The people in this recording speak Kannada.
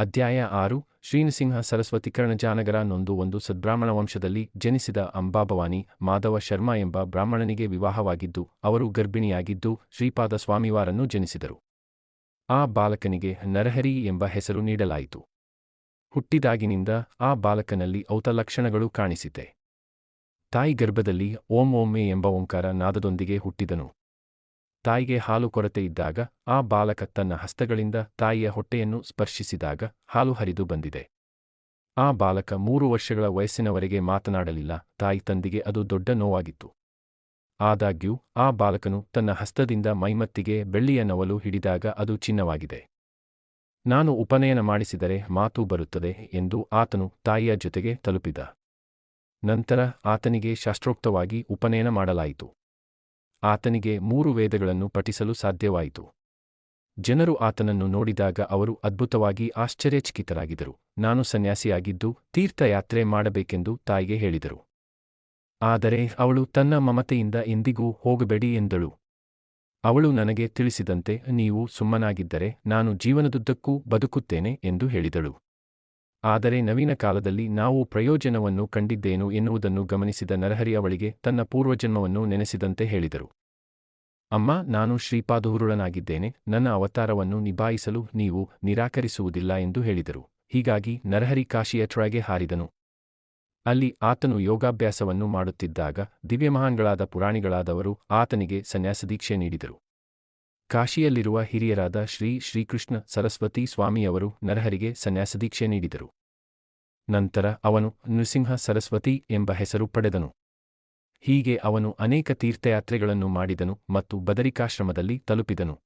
ಅಧ್ಯಾಯ ಆರು, ಶ್ರೀನಸಿಂಹ ಸರಸ್ವತಿ ಕರ್ಣಜಾನಗರ ನೊಂದು ಒಂದು ಸದ್ಬ್ರಾಹ್ಮಣ ವಂಶದಲ್ಲಿ ಜನಿಸಿದ ಅಂಬಾಭವಾನಿ ಮಾಧವ ಶರ್ಮ ಎಂಬ ಬ್ರಾಹ್ಮಣನಿಗೆ ವಿವಾಹವಾಗಿದ್ದು, ಅವರು ಗರ್ಭಿಣಿಯಾಗಿದ್ದು ಶ್ರೀಪಾದ ಸ್ವಾಮಿವಾರನ್ನು ಜನಿಸಿದರು. ಆ ಬಾಲಕನಿಗೆ ನರಹರಿ ಎಂಬ ಹೆಸರು ನೀಡಲಾಯಿತು. ಹುಟ್ಟಿದಾಗಿನಿಂದ ಆ ಬಾಲಕನಲ್ಲಿ ಔತಲಕ್ಷಣಗಳು ಕಾಣಿಸಿತೆ. ತಾಯಿ ಗರ್ಭದಲ್ಲಿ ಓಂ ಓಮ್ಮೆ ಎಂಬ ಓಂಕಾರ ನಾದದೊಂದಿಗೆ ಹುಟ್ಟಿದನು. ತಾಯಿಗೆ ಹಾಲು ಕೊರತೆ ಇದ್ದಾಗ ಆ ಬಾಲಕ ತನ್ನ ಹಸ್ತಗಳಿಂದ ತಾಯಿಯ ಹೊಟ್ಟೆಯನ್ನು ಸ್ಪರ್ಶಿಸಿದಾಗ ಹಾಲು ಹರಿದು ಬಂದಿದೆ. ಆ ಬಾಲಕ ಮೂರು ವರ್ಷಗಳ ವಯಸ್ಸಿನವರೆಗೆ ಮಾತನಾಡಲಿಲ್ಲ, ತಾಯಿ ತಂದಿಗೆ ಅದು ದೊಡ್ಡ ನೋವಾಗಿತ್ತು. ಆದಾಗ್ಯೂ, ಆ ಬಾಲಕನು ತನ್ನ ಹಸ್ತದಿಂದ ಮೈಮತ್ತಿಗೆ ಬೆಳ್ಳಿಯ ನವಲು ಹಿಡಿದಾಗ ಅದು ಚಿನ್ನವಾಗಿದೆ. ನಾನು ಉಪನಯನ ಮಾಡಿಸಿದರೆ ಮಾತು ಬರುತ್ತದೆ ಎಂದು ಆತನು ತಾಯಿಯ ಜೊತೆಗೆ ತಲುಪಿದ. ನಂತರ ಆತನಿಗೆ ಶಾಸ್ತ್ರೋಕ್ತವಾಗಿ ಉಪನಯನ ಮಾಡಲಾಯಿತು. ಆತನಿಗೆ ಮೂರು ವೇದಗಳನ್ನು ಪಠಿಸಲು ಸಾಧ್ಯವಾಯಿತು. ಜನರು ಆತನನ್ನು ನೋಡಿದಾಗ ಅವರು ಅದ್ಭುತವಾಗಿ ಆಶ್ಚರ್ಯಚಕಿತರಾಗಿದರು ನಾನು ಸನ್ಯಾಸಿಯಾಗಿದ್ದು ತೀರ್ಥಯಾತ್ರೆ ಮಾಡಬೇಕೆಂದು ತಾಯಿಗೆ ಹೇಳಿದರು. ಆದರೆ ಅವಳು ತನ್ನ ಮಮತೆಯಿಂದ ಎಂದಿಗೂ ಹೋಗಬೇಡಿ ಎಂದಳು. ಅವಳು ನನಗೆ ತಿಳಿಸಿದಂತೆ, ನೀವು ಸುಮ್ಮನಾಗಿದ್ದರೆ ನಾನು ಜೀವನದುದ್ದಕ್ಕೂ ಬದುಕುತ್ತೇನೆ ಎಂದು ಹೇಳಿದಳು. ಆದರೆ ನವೀನ ಕಾಲದಲ್ಲಿ ನಾವು ಪ್ರಯೋಜನವನ್ನು ಕಂಡಿದ್ದೇನು ಎನ್ನುವುದನ್ನು ಗಮನಿಸಿದ ನರಹರಿ ಅವಳಿಗೆ ತನ್ನ ಪೂರ್ವಜನ್ಮವನ್ನು ನೆನೆಸಿದಂತೆ ಹೇಳಿದರು. ಅಮ್ಮ, ನಾನು ಶ್ರೀಪಾದಹುರುಳನಾಗಿದ್ದೇನೆ, ನನ್ನ ಅವತಾರವನ್ನು ನಿಭಾಯಿಸಲು ನೀವು ನಿರಾಕರಿಸುವುದಿಲ್ಲ ಎಂದು ಹೇಳಿದರು. ಹೀಗಾಗಿ ನರಹರಿ ಕಾಶಿಯ ಟ್ರಾಗೆ ಹಾರಿದನು. ಅಲ್ಲಿ ಆತನು ಯೋಗಾಭ್ಯಾಸವನ್ನು ಮಾಡುತ್ತಿದ್ದಾಗ ದಿವ್ಯಮಹಾನ್ಗಳಾದ ಪುರಾಣಿಗಳಾದವರು ಆತನಿಗೆ ಸನ್ಯಾಸದೀಕ್ಷೆ ನೀಡಿದರು. ಕಾಶಿಯಲ್ಲಿರುವ ಹಿರಿಯರಾದ ಶ್ರೀ ಶ್ರೀಕೃಷ್ಣ ಸರಸ್ವತಿ ಸ್ವಾಮಿಯವರು ನರಹರಿಗೆ ಸನ್ಯಾಸದೀಕ್ಷೆ ನೀಡಿದರು. ನಂತರ ಅವನು ನೃಸಿಂಹ ಸರಸ್ವತಿ ಎಂಬ ಹೆಸರು ಪಡೆದನು. ಹೀಗೆ ಅವನು ಅನೇಕ ತೀರ್ಥಯಾತ್ರೆಗಳನ್ನು ಮಾಡಿದನು ಮತ್ತು ಬದರಿಕಾಶ್ರಮದಲ್ಲಿ ತಲುಪಿದನು.